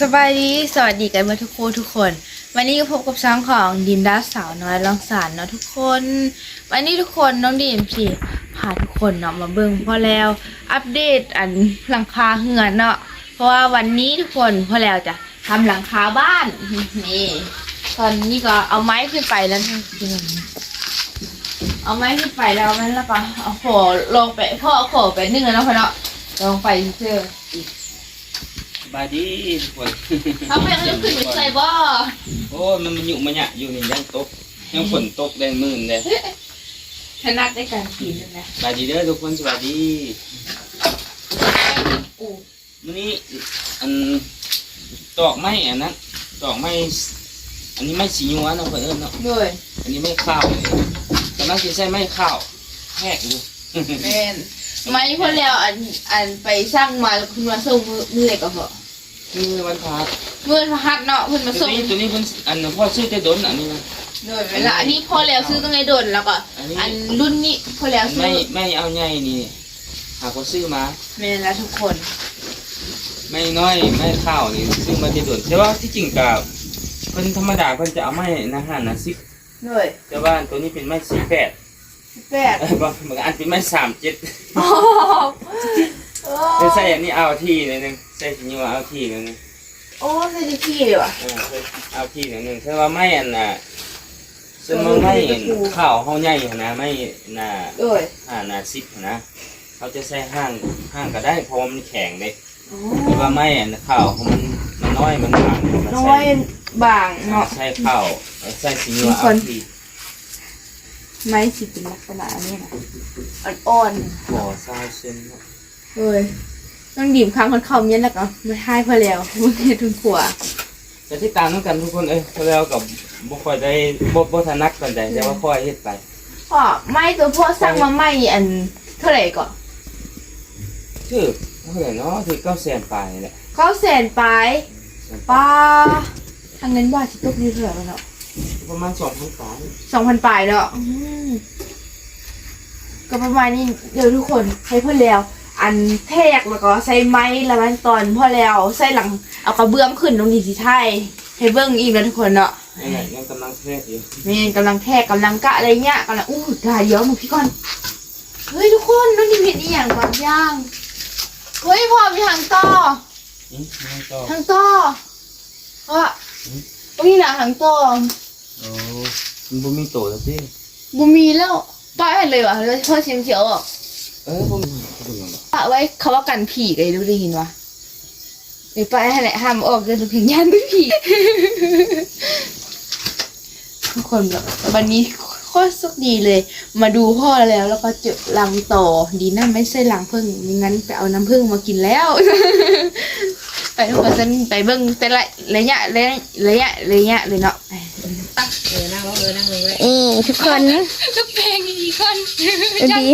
สบายดี สวัสดีกันมาทุกคนทุกคน วันนี้ก็พบกับช่องของดิมดาสาวน้อยลองสารเนาะทุกคน วันนี้ทุกคนน้องดิมสิพาทุกคนเนาะมาเบิ่งพอแล้ว อัปเดตอันหลังคาเหือนเนาะ เพราะว่าวันนี้ทุกคนพอแล้วจะทำหลังคาบ้านนี่ตอนนี้ก็เอาไม้ขึ้นไปแล้วนเอาไม้ขึ้นไปแล้วนั้นแล้วก็เอาโขลงไปพ่อเอาโขไปนึ่งแล้วเนาะพ่อเนาะลงไปเชื่ออีก บายดีทุกคนทำไมมันต้องขึ้นไปใส่บ่โอ้ยมันมันอยู่มันเนี่ยอยู่นี่ยังตกยังฝนตกแดงมื่นเลยถนัดในการกินนะสบายดีเด้อทุกคนสบายดีอูมื้อนี้อันตอกไม้อันนั้นตอกไม้อันนี้ไม้สีนัวเนาะเพื่อนเอิ้นเนาะด้วยอันนี้ไม่ข้าวกำลังจะใช้ไม้ข้าวแหกอยู่แมนไม่พอแล้วอันอันไปสร้างมาแล้วคุณมาส่งมือมือเล็กก็พอคือ วันพามือพระหัดเนาะเพิ่นมาตัวส่งนี้ตัวนี้เพิ่นอันพ่อซื้อแต่ดนอันนี้นะด้วยเวลาอันนี้พอแล้วซื้อตั้งแต่โดนแล้วก็อันนี้อันรุ่นนี้พอแล้วอันซื้ไม่อไม่เอาใหญ่นี่หากว่าซื้อมาแมนแล้วทุกคน ไม่น้อยไม่ข้าวนี่ซึ่งมันจะด่วนแต่ว่าที่จริงกับเพิ่นธรรมดาเพิ่นจะเอาไม้นะฮะนะสิบด้วยแต่ว่าตัวนี้เป็นไม้สิบแปดแปดเออบางบางอันเป็นไม้สามเจ็ดโอ้แต่ใส่อันนี้เอาที่หนอยหนึง ใส่ชิ้นนี้ว่าเอาที่หนอยหนึงโอ้ใส่ดีพี่เลยว่ะเออใส่เอาที่หนอยหนึงแต่ว่าไม้อันน่ะซึ่งมันไม้ข้าวเฮาใหญ่หั้นนะไม้น่ะด้วยห้าน่ะสิบหั้นนะเขาจะใส่ห้างห้างก็ได้เพราะว่ามันแข็งเด้โอ้แต่ว่าไม้อันข้าวเขามันมันน้อยมันบางมันน้อใส่ยบางเนาะ ใส่ข้าวใส่ชิ้นนี้ว่าเอาที่ไม้สิเป็นลักษณะนี้นะอ่อนบ่อทรายเส้นเนาะๆเลย ต้องดิ่มค้างคนเขาเย็นแล้วก็ไม่ให้พอแล้วมึงเห็นทุนขัวแต่ที่ตามต้องกันทุกคนเอ้ยแล้วกับบ่ค่อยได้บ่บ่ถนัดปานใดแต่ว่าค่อยเฮ็ดไปพ่อไม่ตัวพ่อสร้างมาไม่อันเท่าไหร่ก่อนชื่อเท่าไหร่เนาะถือ9แสนปลายนี่แหละเขาแสนปลายปลาทางนั้นว่าสิตกนี่เท่าไหร่วะเนาะประมาณ2,000ปลายสองพันปลายเนาะอืมก็ประมาณนี้เดี๋ยวทุกคนให้พ่อแล้ว อันแทกแล้วก็ใส่ไม้แล้วมันตอนพ่อแล้วใส่หลังเอากระเบื้องขึ้นตรงนี้สิไทยให้เบิ้งอีกนะทุกคนเนาะนี่นแหละยังกำลังแทรกอยู่แม่กำลังแทกกำลังกะอะไรเงี้ยกำลังอู้ได้เดี๋ยวมึงพี่ก่อนเฮ้ยทุกคนน้องดิมเห็นอีหยังบางอย่างเฮ้ยพ่อมีทางต่ออืมไม่ต่อทางต่อว่าตรงนี้นะทางต่อโอ้มันบ่มีโตแล้วสิบุมีแล้วป้าเห็นเลยวะแล้วพ่อเชียมเขียวออกเออบ่มีบ่มีหรอก ปะไว้เขาว่ากันผีเลยดูได้ยินวะไอ้ป้าให้แหละห้ามออกเดินเพียงยันด้วยผีทุกคนแบบวันนี้โคตรสุขดีเลย มาดูพ่อแล้ว แล้วก็เจอรังต่อดีนะไม่ใช่รังพึ่งไม่งั้นไปเอาน้ำพึ่งมากินแล้ว ไปทุกคนจะไปเบิ้งแต่ละระยะระยะระยะระยะเลยเนาะเออนั่งลงเออนั่งลงไว้เออทุกคนก็เพลงอีกคนดี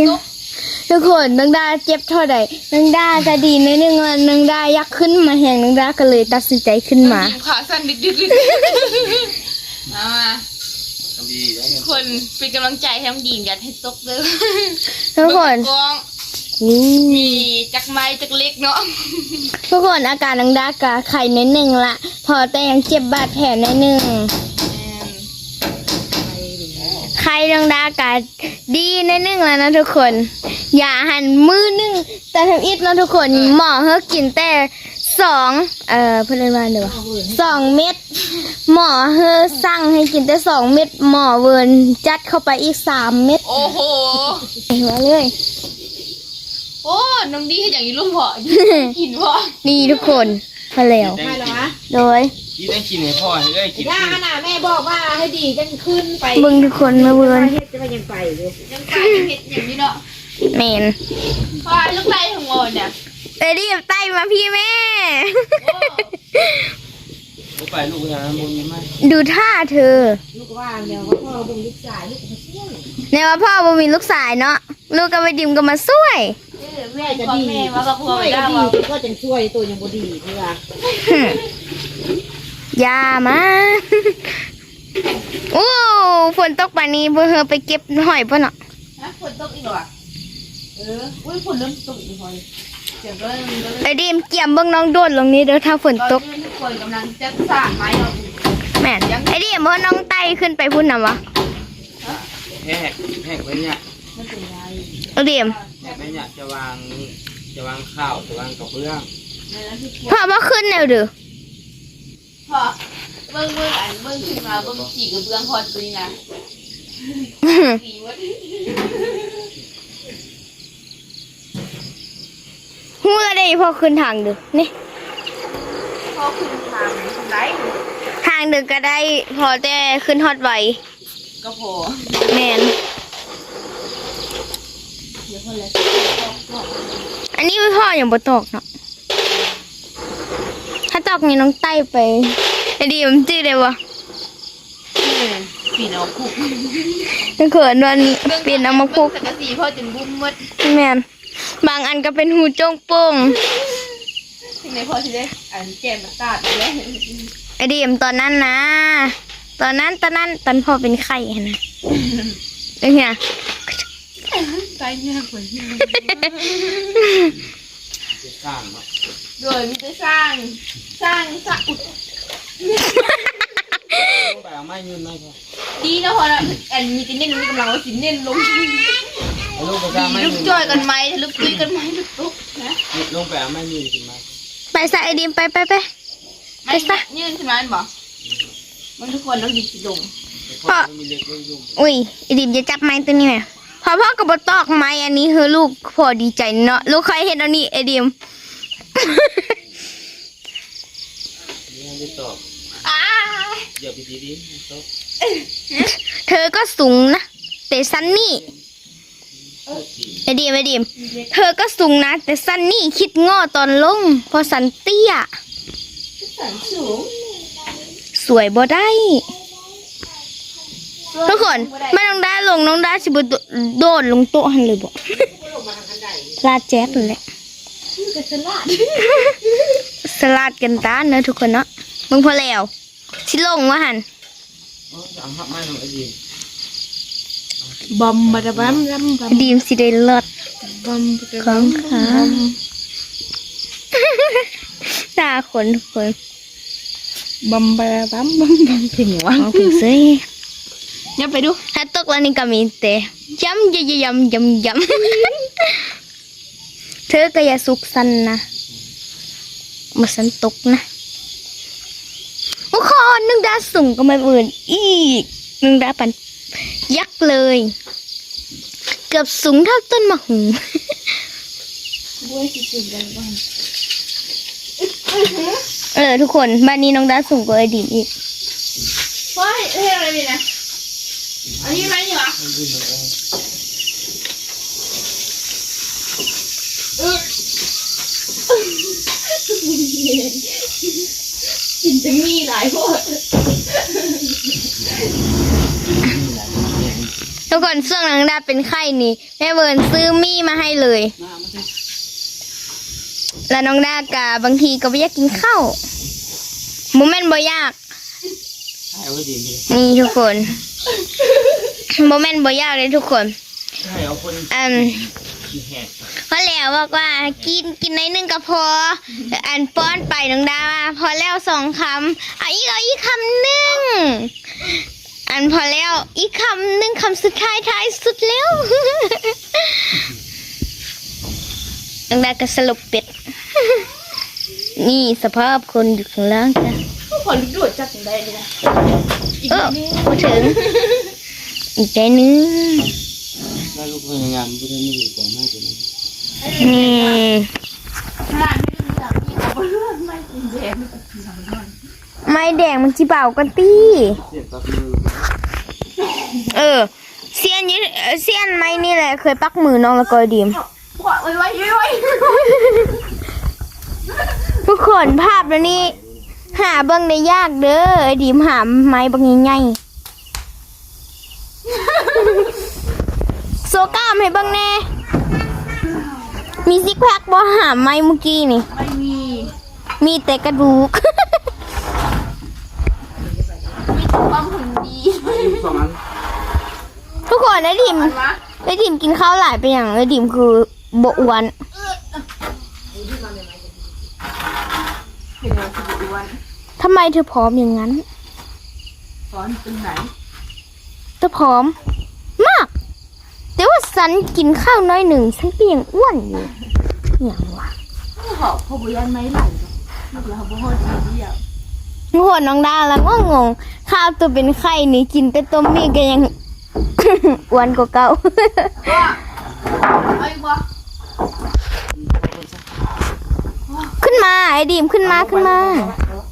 ทุกคนนังดาเจ็บเท่าใดนังดาจะดีในหนึ่งวันนังดาอยากขึ้นมาแห่งนังดาก็เลยตัดสินใจขึ้นมา ขาสั่นดิดดิดดิดเอามาทำดีได้ทุกคนเป็นกำลังใจให้น้องดีมอย่าให้ตกเลยทุกคนกองนี่มีจักไม้จักเล็กเนาะทุกคนอาการนังดากะไข่ในหนึ่งละพอแต่ยังเจ็บบาดแผลในหนึ่ง ไข่นังดากะดีในหนึ่งแล้วนะทุกคน อย่าหันมือหนึ่งแต่ทำอิดนะทุกคนหมอเฮากินแต่สองเอ่อเพื่อนว่าเดี๋ยวสองเม็ดหมอเฮอสั่งให้กินแต่สองเม็ดหมอเวิร์นจัดเข้าไปอีกสามเม็ดโอ้โหหัวเลยโอ้น้องดีเห็นอย่างนี้ลุงพอกินพอนี่ทุกคนพอแล้วไม่หรอวะโดย ที่ได้กินให้พ่อให้ได้กินย่าขึ้นน่ะแม่บอกว่าให้ดีกันขึ้นไปเบึงทุกคนมาเวิร์นเฮ็ดจะไปยังไปเลยยังไปยังเห็ดอย่างนี้เนาะแมนพอลูกไล่ของโมเนี่ยเอ้ยรีบไต้มาพี่แม่บ่ไปลูกนะบ่มีมาดูท่าเธอ ลูกว่าเดี๋ยวว่าพ่อบุญลูกชายลูกมาช่วยในว่าพ่อบ่มีลูกสายเนาะลูกกับไปดิมก็มาช่วยแม่จะดีแม่ว่าก็พอช่วยไม่ก็ได้ดีว่าก็จังช่วยตัวยังบ่ดีเพื่อหึ อย่ามาโอ้ฝนตกป่านนี้บ่เฮอไปเก็บหอยป่ะเนาะฮะฝนตกอีกเหรอเอออุ้ยฝนเริ่มตกอีกพอเลยเสียงก็เลยก็เลยไอ้ดิมเกี่ยมเบิ่งน้องโดดลงนี้เด้อถ้าฝนตตอนกนี้ทุกคนกำลังจะสาดไม้เอาอยู่แม่นไอ้ดิมเพราะน้องไต่ขึ้นไปพุ่นน่ะวะแหกแหกไว้เนี่ยไม่เป็นไรไอ้ดิมแหกไว้เนี่ยจะวางจะวางข้าวจะวางกระเบื้องในนั้นทุกคนพ่อว่าขึ้นแนวเด้อ พอเบิ้งเบิ้งอันเบิ้งขึ้นมาเบิ้งจีกระเบื้องพอตัวนี้นะสีวัดฮู้แล้วได้พ่อขึ้นทางเด้อนี่พอขึ้นทางทางไหนทางเด้อก็ได้พอแต่ขึ้นฮอดไวก็พอแม่นเดี๋ยวคนละอันนี้พ่อยังบ่ตอกเนาะถ้าต อกนี่น้องไต่ไปไอ้ดิมจื้อได้บ่ปีนเอาคุกถ้าเขินวันนี้เปลี่ยนเอามาพุกสังกะสีพ่อจนบุ้มมดแม่นบางอันก็เป็นหูจ้งโป้งที่ไหนพ่อที่ได้อันแก้มมาตาดแล้วไอเดีมตอนนั้นนะ ตอนนั้นตอนนั้นตอนพ่อเป็นไข้หั่นนะเอ้เนี่ยตายยากกว่าที่ สร้างเนาะโดยมิจะสร้าง สร้างสร้างอุ๊ยลงไปเอาไม้ยืนไหมครับดีนะพอนะอันมีจะเน้นมีกำลังว่าสิเน้นลงเอาลูกไปสร้างไม้ลูยืกนจอยกันไหมลูกคุยกันไหมลูกตุ๊กนะลงไปเอาไม้ยืนขึ้นมไปซะไอดียมไปไป ไปไม่ซะ ยื่นขึ้นมาบอกมันทุกคนต้องหยิบสิลงพ่อไม่มีเล็กไม่ยุ่งอุ้ยไอดียมจะจับไม้ตัวนี้ไหม พอพ่อกับบตอกไม้อันนี้คือลูกพอดีใจเนาะลูกเคยเห็นอันนี้ไอเดียมนี่ไม่ตอบอ้าเดี๋ยวไปดีดีตบเธอก็สูงนะแต่ซันนี่ไอเดียมไอเดียมเธอก็สูงนะ แต่ซันนี่คิดง้อตอนลงเพอสันเตี้ยสันสูงสวยบ่ได้ ทุกคนไม่น้องดาลงน้องดาสิบโดดลงโต๊ะหันเลยบ่ลาดแจ๊กเลยแหละจะสลัดสลัดกันตาเนอะทุกคนเนาะมึงพอแล้วสิลงว่าหันโอ้ยเอาหักไม้ลงไอ้ดีบอมบาระบัมรัมบัมดีมสิได้เลิศบอมของขาตาคนทุกคนบอมบาระบัมบัมบัมถึงวะเอาถึงซิเนี่ ยไปดูถ้าตกแล้วนี่ก็มีแต่ย้ำย้ำย้ำย้ำย้ำเธอก็อย่าสุกสันนะมาสันตกนะโอ้คอนึงดาสูงก็ไม่เวินอีกนึงดาปันยักษ์เลย เกือบสูงเท่าต้นมะหูบ้วยสิสิกันบ้างเออทุกคนบ้านนี้น้องดาสูงกว่าไอดีมอีกว้ายเฮ้ยอะไรนี่นะ อันนี้อะไรนี่วะมันยืนลงเองกินจะมีหลายพวกทุกคนเสื่องน้องดาเป็นไข้นี่แม่เวิร์นซื้อมี่มาให้เลยมามาสิแล้วน้องดากะบางทีก็ไม่อยากกินข้าวโมเมนต์บ่ยากให้เอาไว้ดีดีนี่ทุกคน โมเมนต์บ่ยากเลยทุกคนให้เอาคนอันขี้แหกพอแล้วบอกว่ากินกินในอยหนึงก็พอ อันป้อนไปน้องดาว่าพอแล้วสองคำเอาอีกเอาอีกคำหนึ่งอันพอแล้วอีกคำหนึ่งคำสุดท้ายท้ายสุดแล้วน้องดาก็สลบเป็ด นี่สภาพคนอยู่ข้างล่างจ้ะ ทุกคนดูดจับถึงได้เลยนะอีกเออนิดพอถึงอีกใจนึงแล้วลูกพยายามไม่ได้ไม่อยู่กองไม้ตัวนั้นนี่ขนาดไม่รู้จักพี่เขาเลือดไม่กินแดงไม่กินสามวันไม้แดงมันจิเบากันตี้เสียบกับมือเออเซียนยี่เอ่อเซียนไม้นี่แหละเคยปักมือน้องแล้วก็ดีมปวดไว้ไว้ไว้ทุกคนภาพแล้วนี่ หาเบิ่งได้ยากเด้อไอ้ดีมหาไม้บางใหญ่ๆโซก้ามให้เบิ่งแน่ มีซิกแพคบ่หาไม้เมื่อกี้นี่ ไม่มีมีแต่กระดูก มีแต่ความหุ่นดีสองอันทุกคนไอ้ดิมมันวะไอ้ดิมกินข้าวหลายไปอย่างไอ้ดิมคือบ่อ้วน เป็นเราสิบอ้วนทำไมเธอผอมอย่างนั้นสอนตรงไหนเธอผอม มาก แต่ว่าฉันกินข้าวน้อยหนึ่งฉันก็ยังอ้วนอยู่อย่างวะหอบพอบุยันไม่ไหลหรอกเราบ่ฮอดทีเดียวทุกคนน้องดาแล้วก็งง ข้าวตัวเป็นไข่นี่กินแต่ต้มนี่ก็ยัง อ้วนกว่าเก่าเอาอีกบ่ ขึ้ นมาไอ้ดีมขึ้นมาขึ้นมา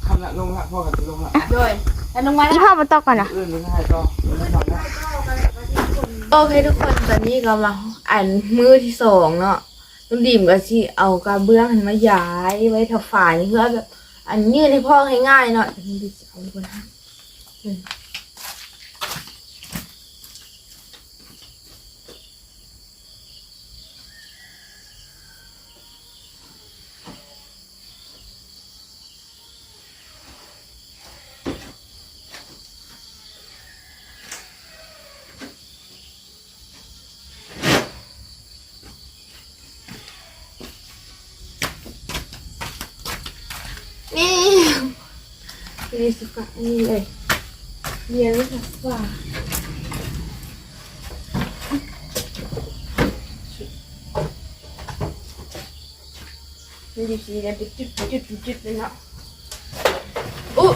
คำละลงละพ่อกับลงละโดยแล้วน้องไว้อีพ่อมาตอกก่อนนะอื่นไม่ได้ก็ไม่ทำละโอเคทุกคนตอนนี้ก็มาอันมือที่สองเนาะน้องดิมก็สิเอากระเบื้องหันมาย้ายไว้แถวฝายเพื่อแบบอันยืดให้พ่อให้ง่ายเนาะแต่น้องดิมจะเอาบนห้างนี่ นี่สิฝาอันนี้เลยเรียนรู้สักฝาไม่ดิสีเนี่ยเป็นจุดจุดจุดจุดเลยเนาะอุ๊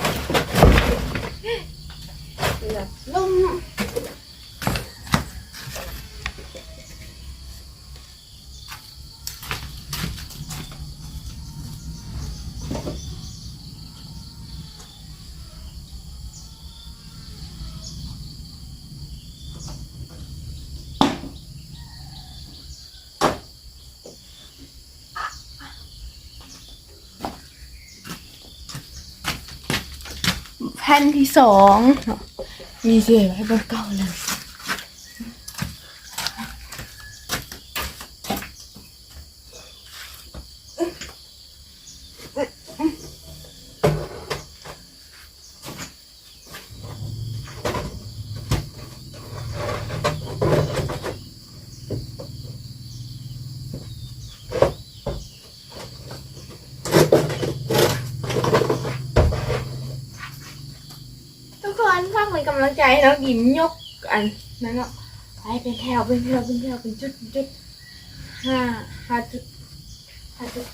เลือดลมผ่ นที่สองมีเสียไว้บนเก่าเลยทุกคนฝากเป็นกำลัง ใจให้น้องหยิมยกอันนั้นเนาะไปเป็นแถวเป็นแถวเป็นแถวเป็นจุดจุดห้าห้าจุดห้าจุด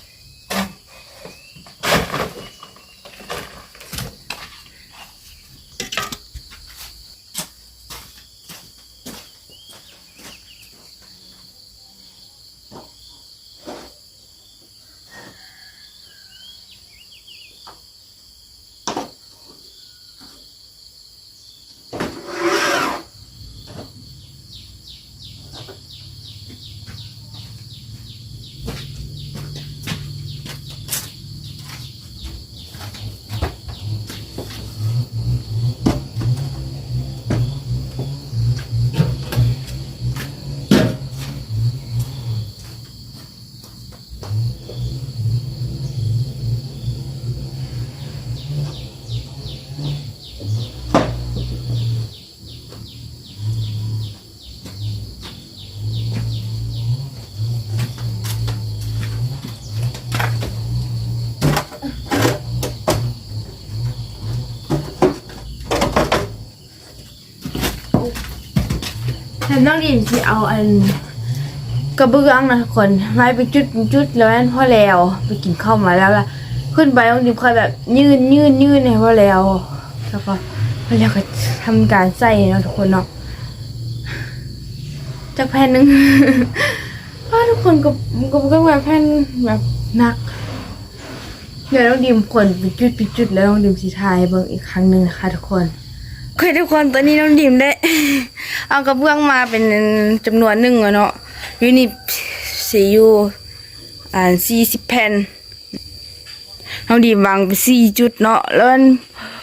น้องดิมที่เอาอันกระเบื้องนะทุกคนไว้เป็นจุดเป็นจุดแล้วนั่นพ่อแล้วไปกินข้าวมาแล้วล่ะ ขึ้นไปน้องดิมค่อยแบบ ยืนยืนยืนให้พ่อแล้วแล้วก็พ่อแล้วก็ทำการใส่นะทุกคนเนาะจากแผ่นหนึ่งอ้าวทุกคนก็ก็ก็แบบแผ่นแบบหนักเดี๋ยวน้องดิมขนเป็นจุดเป็นจุดแล้วน้องดิมสีทายเบิ่งอีกครั้งหนึ่งนะคะทุกคนโอเคทุกคนตอนนี้น้องดิมได้ เอากระเบื้องมาเป็นจำนวนหนึ่งอะเนาะยูนิสีอยู่อ่าสี่สิบแผ่นน้องดิมวางไปสี่จุดเนาะแล้ว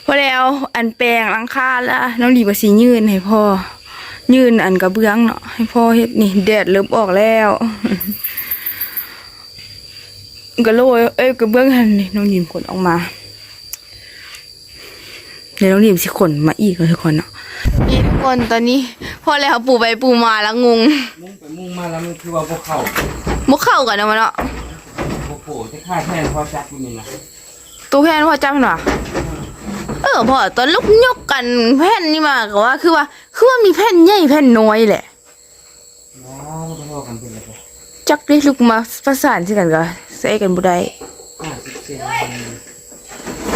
พอแล้วอันแปลงหลังคาแล้วน้องดิมก็สียืนให้พ่อยืนอันกระเบื้องเนาะให้พ่อเฮ็ดนี่แดดเริ่มออกแล้วก็โรยเอ้ยกระเบื้องหันนี่น้องดิมขนออกมาเดี๋ยวน้องดิมสิขนมาอีกแล้วทุกคนเนาะ นี่ทุกคนตอนนี้พอแล้วปูไปปูมาแล้วงงมุ่งไปมุ่งมาแล้วมันคือว่าพวกเขามุกเข้ากันนะมันเนาะโอ้โหจะฆ่าแทนพ่อจักอยู่นี่นะตู้แผ่นพ่อจำหน่ะเออพ่อตอนลูกยกกันแผ่นนี่มาก็ว่าคือว่า คือว่ามีแผ่นใหญ่แผ่นน้อยแหละอ๋อพ่อกันเป็นอะไรจักได้ลูกมาประสานสิกันก็ใส่กันบ่ได้ห้าสิบเซน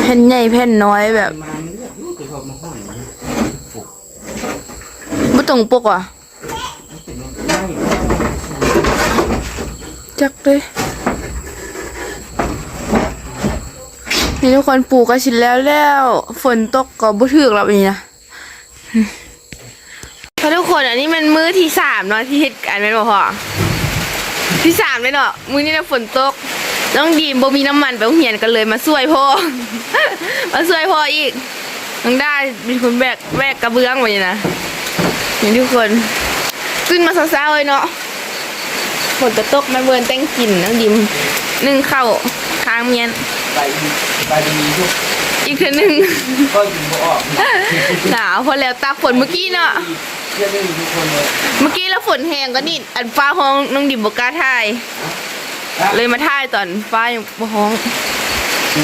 แผ่นใหญ่แผ่นน้อยแบบมามันเลือกลูกจะชอบมาห้อยมันปลุก บ่ ตรงปกอะมันเป็นง่ายจักเลยนี่ทุกคนปลูกก็ชินแล้วแล้ว ฝนตกก็บ่ถึกแล้วนี้นะพทุกคนอันนี้มันมือที่สามเนาะที่เฮ็ดกันแม่นบ่พ่อที่สามเลยเนาะมือนี้นะฝนตกน้องดีมบ่มีน้ำมันไปเรียนกันเลยมาช่วยพ่อมาช่วยพ่ออีกน้องได้มีคนแบกแบกกระเบื้องไว้นี่นะ นี่ทุกคนขึ้นมาเช้าๆเลยเนาะฝนจะตกแม่เบิร์นแต่งกินน้องดิมนึ่งข้าวค้างเมียนไปไปดีทุกอีกเทื่อหนึงก็ยิงบ่ออกหนาวพอแล้วตากฝนเมื่อกี้เนาะเพื่อนเล่นทุกคนเลยเมื่อกี้แล้วฝนแห้งก็นี่อันฟ้าห้องน้องดิมบอกกล้าถ่าย เลยมาถ่ายตอนฟ้ายังบ่ห้อง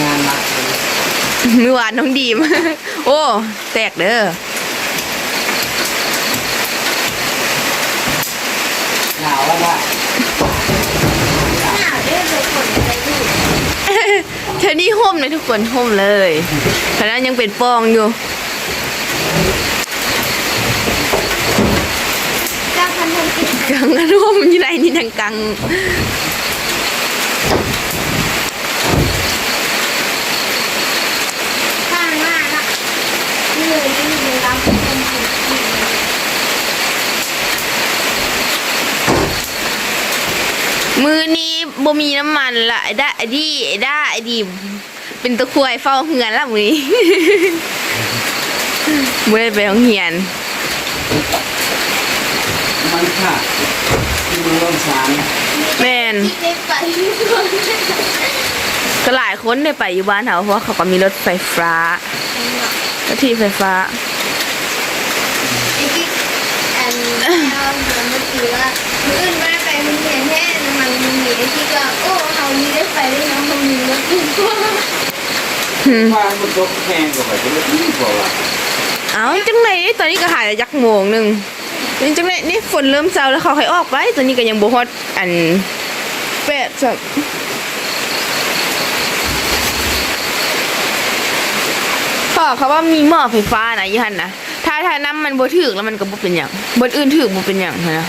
งานหนักเลยเมื่อวานน้องดิมโอ้ แตกเด้อ หนาว แล้วว่าหนาวด้วยเลยฝนอะไรอยู่เธอนี่ห่มเลยทุกคนห่มเลยขณะยังเป็นฟองอยู่ก้าวพันธกิจกังกันห่มอยู่ไหนนี่ทางกัง ข้างหน้าน่ะนี่เลยนี่เลยรับเป็นคนกิน มือนี้ บ่มีน้ำมันละไอ้ด้าไอ้ดีไอ้ด้าไอ้ดี เป็นตะควยเฝ้าเหือนละมือนี้บ่ได้ไปโรงเรียน มันค่ะที่มันร่มสารแม่นที่ได้ไปก็หลายคนได้ไปอยู่บ้านเขาเพราะว่าเขาก็มีรถไฟฟ้ารถที่ไฟฟ้า ไอ้ที่อันเอาเหมือนเมื่อกี้ว่ามื้ออื่นว่าไปโรงเรียนแท้ มันมีไอ้ที่ก็โอ้เขานี่ได้ไปได้วยนะเขามีรถอยู่ว่ามันตกแพงกว่าจะไม่ดีกว่าว่ะเอาจังไหนตอนนี้ก็หายยักโมงหนึ่งนี่จังไหนนี่ฝนเริ่มเซาแล้วเขาค่อยออกไปตอนนี้ก็ยังบ่ฮอดอันแปดสักพ่อเขาว่ามีหม้อไฟฟ้านะยี่หันนะถ้าถ้าน้ำมันบ่ถึกแล้วมันก็บ่เป็นหยังบนอื่นถึกบ่เป็นหยังนะ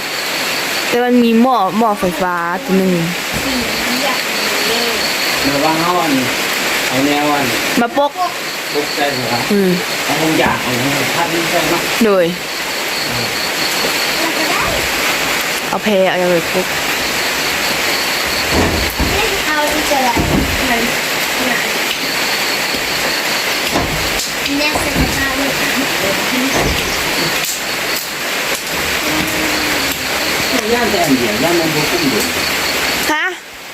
แต่มันมีหม้อหม้อไฟฟ้าตัวหนึงเมื่อว่าเขาอันเอาแนวอันมาปกตกใจเหรออืมเอาคงอยากเอาพัดนี่ใช่ไหมโดยเอาเพเอาอย่างไปปก เอาที่จะอะไรมันหนาเนี่ยเสร็จแล้วเลย ย่าน แต่อันเดียวย่านมันบุกุ้งเดือดฮะ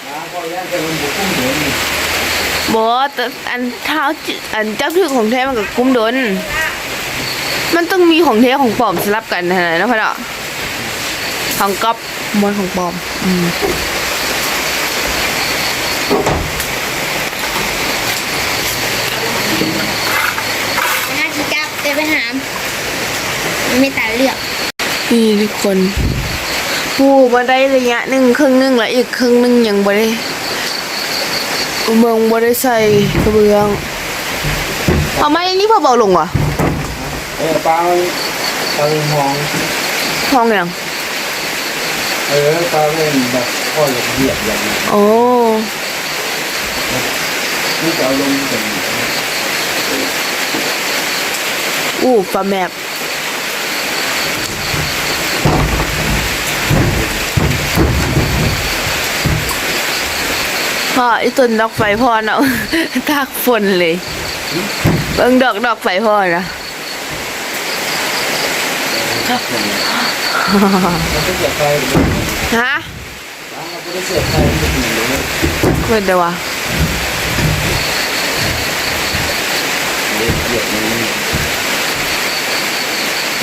นะพอย่านแต่มันบุกุ้งเดือดนี่บอแต่อันเท้าจิอันเจ้าถือของแท้มันกับกุ้มดน มันต้องมีของแท้ของปลอมสลับกันนะนะพ่อเนาะของก๊อปมวนของปลอมอืมน่าจะจับเดินไปหามไม่ตาเลือกนี่ทุกคน ปูมาได้ระยะหนึ่งครึ่งหนึ่งแล้วอีกครึ่งหนึ่งยังบ่ได้เมืองบ่ได้ใส่กระเบื้องเอาไม้นี่พอเบาลงวะเออปลาปลาเล่นมองห้องยังเออปลาเล่นแบบพ่อเหยียบเหยียบอย่างนี้โอ้นี่จะเอาลงถึงอู้ปลาแมบ พ่อไอ้ต้นดอกไฟพ่อเนาะตากฝนเลยเบิ่งดอกดอกไฟพ่อนะเราจะเสียบไฟหรือฮะเราจะเสียบไฟมันจะเหมือนเลยเพิ่นเด้อวะเหยียบเหยียบนี้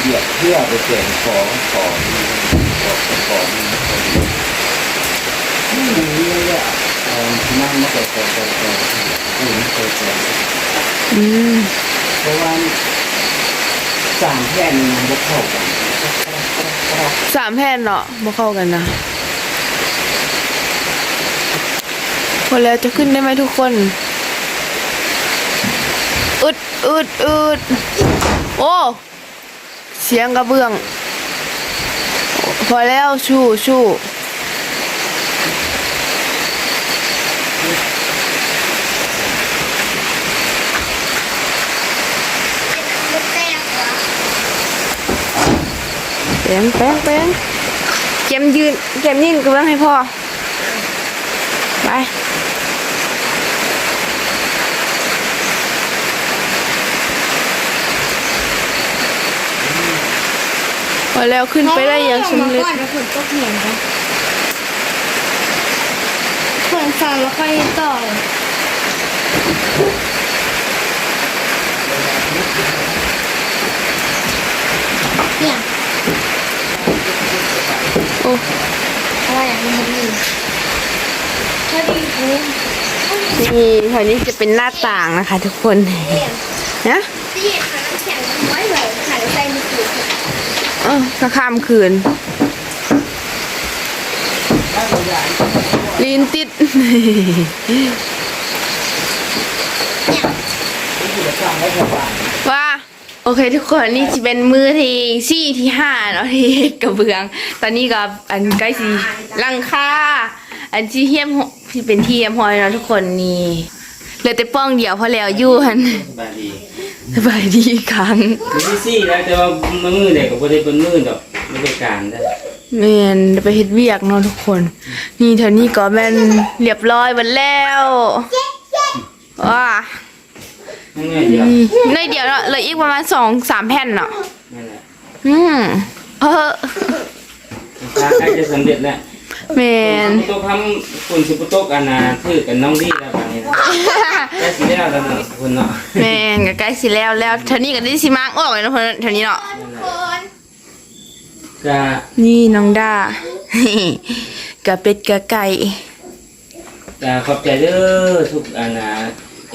เหยียบเพื่อไปเปลี่ยนของของของของนี่นี่เลยอะเอา นั่งมาเปิดเปิดเปิดเปิดเคยเจออืมเพราะว่าสามแผ่นมันจะเข้ากันสามแผ่นเนาะบ่เข้ากันนะพอแล้วจะขึ้นได้ไหมทุกคนอึดอึดอึดโอ้เสียงกระเบื้อง พอแล้วชู่ชู่ ป้งแป้งแป้งเกมยืนเกมยืนกำลังให้พ่อ ไปพอแล้วขึ้นไปได้อย่างสำเร็จก่อนจะฝนตกเหนียนนะฝนฟ้าแล้วค่อยต่อเลยเนี่ย โอ้อะไรอย่างนี้มันดีถ้าดีกูนี่แถวนี้จะเป็นหน้าต่างนะคะ ทุกคนนะที่ทางน้ำแข็งมันน้อยไหวค่ะแล้วใจมีสูงเออก็ข้ามคืน ลีนติดว่า โอเค ทุกคนนี่จะเป็นมือที่สี่ที่ห้าเนาะที่เฮ็ดกระเบื้อง ตอนนี้ก็อันใกล้สีหลังคาอันที่เฮียมหที่เป็นที่เฮียมหอยเนาะทุกคนนี่เหลือแต่ป้องเดียวพอแล้วอยู่หันสบายดีสบายดีอีกครั้งมือที่สี่แล้วแต่ว่ามือเด็กก็บ่ได้เป็นมือดอกไม่ได้การได้แม่นไปเฮ็ดเวียกเนาะทุกคน นี่เท่านี้ก็แม่นเรียบร้อยหมดแล้วว้า นั่นไงเดียวนี่ในเดียวเนาะเหลืออีกประมาณสองสามแผ่นเนาะนั่นแหละอืมเออถ้าใกล้จะสำเร็จแล้วแม่นคุณโต๊ะทำคุณสุปโต๊ะอันน่ะถือกันน้องดีแล้วกันนี่นะใกล้สิได้แล้วนะคุณเนาะแม่นก็ใกล้สิแล้วแล้วเท่านี้ก็ได้สิมางออกเลยเนาะเพิ่นเท่านี้เนาะก็นี่น้องด้า กะเป็ดกะไก่ก็ขอบใจเด้อทุกอันน่ะ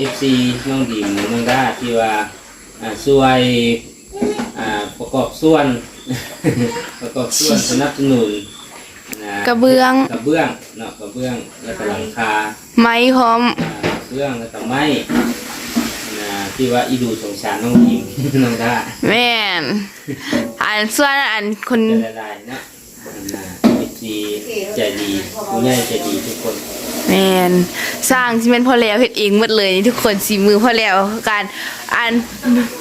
FC น้องดีมน้องด้าที่ว่าอ่าช่วยอ่าประกอบส่วน ประกอบส่วนสนับสนุนนะกระเบื้อง กระเบื้องเนาะกระเบื้องแล้วก็หลังคา ไม้พร้อม อ่ากระเบื้องแล้วก็ไม้นะที่ว่าอีดูสงสารน้องหญิง น้องด้าแม่นอันส่วนอันคน จะละลายเนาะนะเอซีใจดีผู้ใหญ่ใจดีทุกคน แม่นสร้างที่เป็นพ่อแล้วเฮ็ดเองหมดเลยนี่ทุกคนสีมือพ่อแล้วการอัน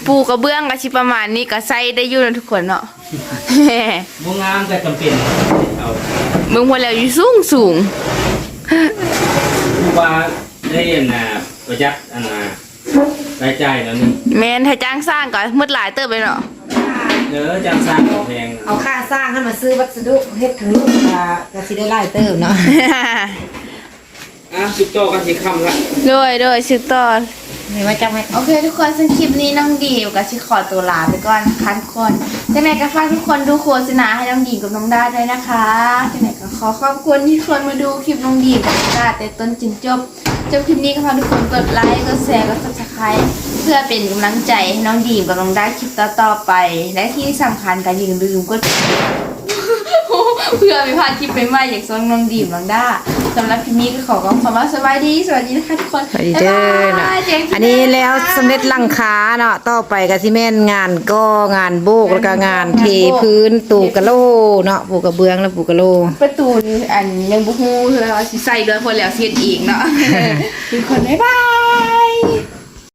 ปูกระเบื้องก็สิประมาณนี้ก็ใส่ได้อยู่นะทุกคนเนาะบ่งามแต่จำเป็นเอามึงพ่อแล้วอยู่สูงสูงผู้ว่าได้อันน่ะประหยัดอันน่ะรายจ่ายแล้วนี่แม่นถ้าจ้างสร้างก็หมดหลายเติบไปเนาะเด้อจังสร้างของแพงเอาค่าสร้างให้มาซื้อวัสดุเฮ็ดถึงลูกอ่าก็สิได้ไล่เติมเนาะ อะสุดโตกันสิค่ำละโดยโดยชื่อต่อไม่ว่าจะไม่โอเค ทุกคนซึ่งคลิปนี้น้องดีมกับชิขอตัวลาไปก่อนนะคะทุกคนจังไหนก็ฝากทุกคนดูโฆษณาให้น้องดีมกับน้องดาด้วยนะคะจังไหนก็ขอขอบคุณที่ทุกคนมาดูคลิปน้องดีมกับน้องดาแต่ต้นจนจบ จบคลิปนี้ก็ฝากทุกคนกดไลค์กดแชร์กด subscribe เพื่อเป็นกำลังใจให้น้องดีมกับน้องดาคลิปต่อๆไป และที่สำคัญก็อย่าลืมกดเพื่อไม่พลาดคลิปใหม่ๆอย่างส่งน้องดีมน้องด้า สำหรับคลิปนี้ก็ขอขอบคุณว่าสบายดี สวัสดีนะคะทุกคนสวัสดีเด้อบ๊ายนะบายเจอกัอันนี้แล้วสำเร็จหลังคาเนาะต่อไปก็สิแม่นงานก็งานโบกแล้วก็งานเทพื้นตูกะโลเนาะปูกระเบื้องแล้วปูกะโล ประตูนี่อันยังบุฮูเลยว่าสิใส่เดือนคนแล้วเสียดอีกเนาะ ทุกคนบ๊ายบาย